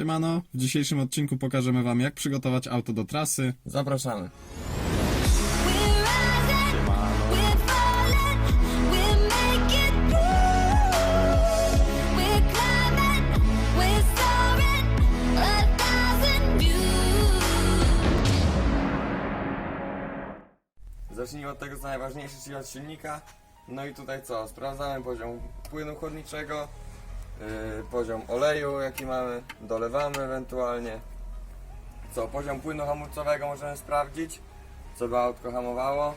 Siemano, w dzisiejszym odcinku pokażemy Wam jak przygotować auto do trasy. Zapraszamy. Zacznijmy od tego co najważniejsze, czyli od silnika. No i tutaj co? Sprawdzamy poziom płynu chłodniczego, poziom oleju jaki mamy, dolewamy ewentualnie. Co? Poziom płynu hamulcowego możemy sprawdzić, co by autko hamowało.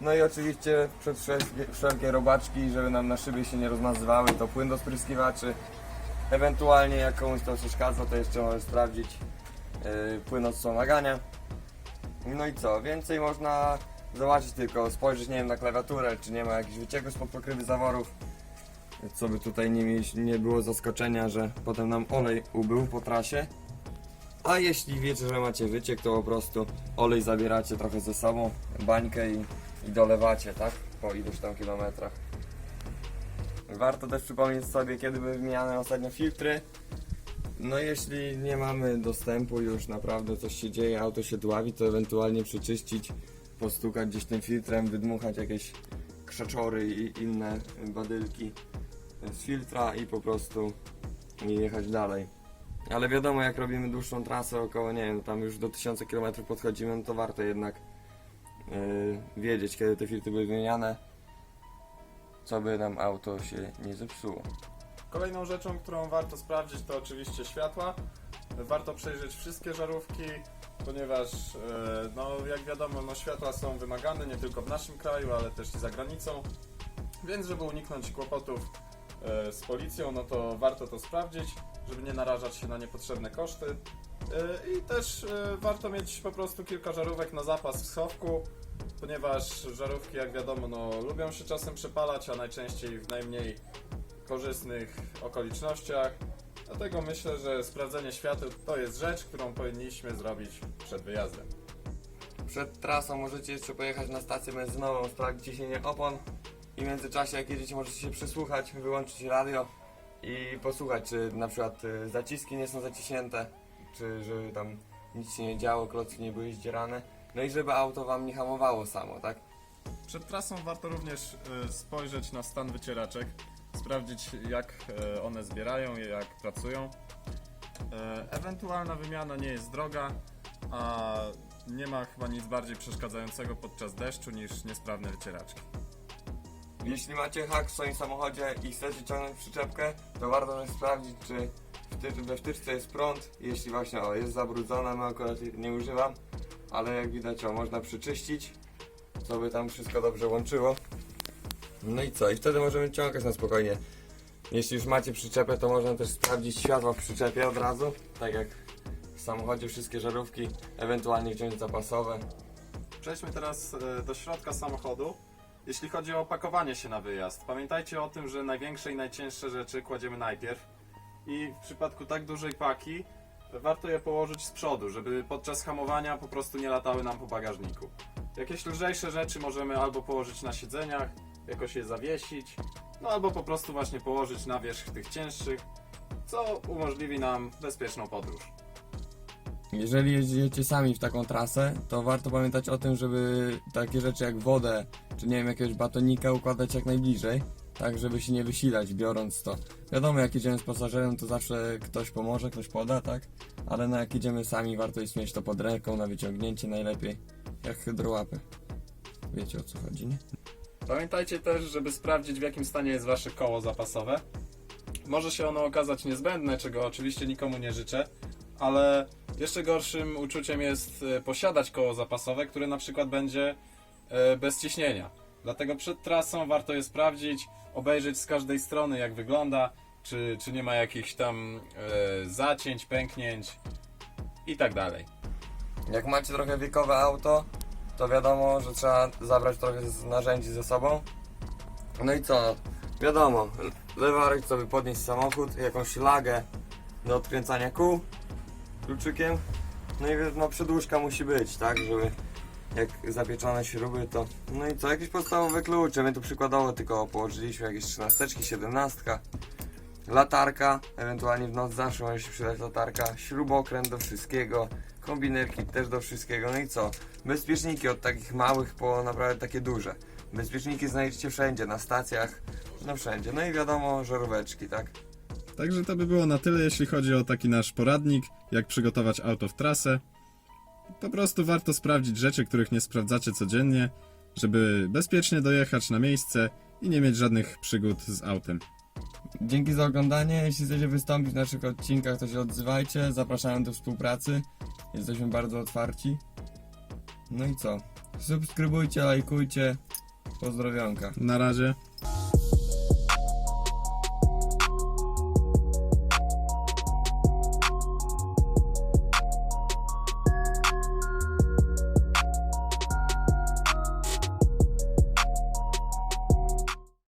No i oczywiście przed wszelkie, wszelkie robaczki, żeby nam na szybie się nie rozmazywały, to płyn do spryskiwaczy. Ewentualnie jak komuś to przeszkadza, to jeszcze możemy sprawdzić yy, płyn od wspomagania. No i co? Więcej można zobaczyć tylko, spojrzeć nie wiem na klawiaturę, czy nie ma jakichś wycieków spod pokrywy zaworów. Co by tutaj nie, mieć, nie było zaskoczenia, że potem nam olej ubył po trasie. A jeśli wiecie, że macie wyciek, to po prostu olej zabieracie trochę ze sobą, bańkę i, i dolewacie, tak? Po iluś tam kilometrach. Warto też przypomnieć sobie, kiedy były wymieniane ostatnio filtry. No jeśli nie mamy dostępu już naprawdę coś się dzieje, auto się dławi, to ewentualnie przeczyścić, postukać gdzieś tym filtrem, wydmuchać jakieś krzaczory i inne badylki z filtra i po prostu jechać dalej. Ale wiadomo, jak robimy dłuższą trasę, około, nie wiem, tam już do 1000 km podchodzimy, no to warto jednak yy, wiedzieć, kiedy te filtry były wymieniane, co by nam auto się nie zepsuło. Kolejną rzeczą, którą warto sprawdzić to oczywiście światła. Warto przejrzeć wszystkie żarówki, ponieważ e, no, jak wiadomo no, światła są wymagane nie tylko w naszym kraju, ale też i za granicą. Więc żeby uniknąć kłopotów e, z policją, no to warto to sprawdzić, żeby nie narażać się na niepotrzebne koszty. E, I też e, warto mieć po prostu kilka żarówek na zapas w schowku, ponieważ żarówki jak wiadomo no, lubią się czasem przepalać, a najczęściej w najmniej korzystnych okolicznościach. Dlatego myślę, że sprawdzenie świateł to jest rzecz, którą powinniśmy zrobić przed wyjazdem. Przed trasą możecie jeszcze pojechać na stację benzynową, sprawdzić ciśnienie opon i w międzyczasie jak jedziecie możecie się przysłuchać, wyłączyć radio i posłuchać czy na przykład y, zaciski nie są zaciśnięte, czy żeby tam nic się nie działo, klocki nie były zdzierane. No i żeby auto wam nie hamowało samo, tak? Przed trasą warto również y, spojrzeć na stan wycieraczek, sprawdzić jak y, one zbierają i jak pracują. Ewentualna wymiana nie jest droga, a nie ma chyba nic bardziej przeszkadzającego podczas deszczu niż niesprawne wycieraczki. Jeśli macie hak w swoim samochodzie i chcecie ciągnąć przyczepkę, to warto też sprawdzić, czy we wtyczce jest prąd. Jeśli właśnie o, jest zabrudzona, no akurat nie używam, ale jak widać, o, można przyczyścić, co by tam wszystko dobrze łączyło. No i co? I wtedy możemy ciągać na spokojnie. Jeśli już macie przyczepę, to można też sprawdzić światła w przyczepie od razu, tak jak w samochodzie wszystkie żarówki, ewentualnie wziąć zapasowe. Przejdźmy teraz e, do środka samochodu. Jeśli chodzi o opakowanie się na wyjazd, pamiętajcie o tym, że największe i najcięższe rzeczy kładziemy najpierw i w przypadku tak dużej paki warto je położyć z przodu, żeby podczas hamowania po prostu nie latały nam po bagażniku. Jakieś lżejsze rzeczy możemy albo położyć na siedzeniach, jakoś je zawiesić, no albo po prostu właśnie położyć na wierzch tych cięższych, co umożliwi nam bezpieczną podróż. Jeżeli jedziecie sami w taką trasę, to warto pamiętać o tym, żeby takie rzeczy jak wodę, czy nie wiem, jakiegoś batonika układać jak najbliżej, tak żeby się nie wysilać biorąc to. Wiadomo, jak jedziemy z pasażerem, to zawsze ktoś pomoże, ktoś poda, tak? Ale no jak idziemy sami, warto jest mieć to pod ręką na wyciągnięcie najlepiej, jak hydrołapy. Wiecie o co chodzi, nie? Pamiętajcie też, żeby sprawdzić w jakim stanie jest wasze koło zapasowe. Może się ono okazać niezbędne, czego oczywiście nikomu nie życzę, ale jeszcze gorszym uczuciem jest e, posiadać koło zapasowe, które na przykład będzie bez ciśnienia. Dlatego przed trasą warto je sprawdzić, obejrzeć z każdej strony jak wygląda, czy, czy nie ma jakichś tam e, zacięć, pęknięć i tak dalej. Jak macie trochę wiekowe auto, to wiadomo, że trzeba zabrać trochę narzędzi ze sobą. No i co? Wiadomo, lewarek sobie podnieść samochód, jakąś lagę do odkręcania kół kluczykiem. No i no przedłużka musi być, tak, żeby jak zapieczone śruby to... No i co, jakieś podstawowe klucze, my tu przykładowo tylko położyliśmy jakieś 13, 17. latarka, ewentualnie w noc zawsze może się przydać latarka, śrubokręt do wszystkiego, kombinerki też do wszystkiego, no i co? Bezpieczniki od takich małych po naprawdę takie duże. Bezpieczniki znajdziecie wszędzie, na stacjach, no wszędzie. No i wiadomo, żaróweczki, tak? Także to by było na tyle, jeśli chodzi o taki nasz poradnik, jak przygotować auto w trasę. Po prostu warto sprawdzić rzeczy, których nie sprawdzacie codziennie, żeby bezpiecznie dojechać na miejsce i nie mieć żadnych przygód z autem. Dzięki za oglądanie. Jeśli chcecie wystąpić w naszych odcinkach, to się odzywajcie. Zapraszamy do współpracy. Jesteśmy bardzo otwarci. No i co? Subskrybujcie, lajkujcie. Pozdrowionka. Na razie.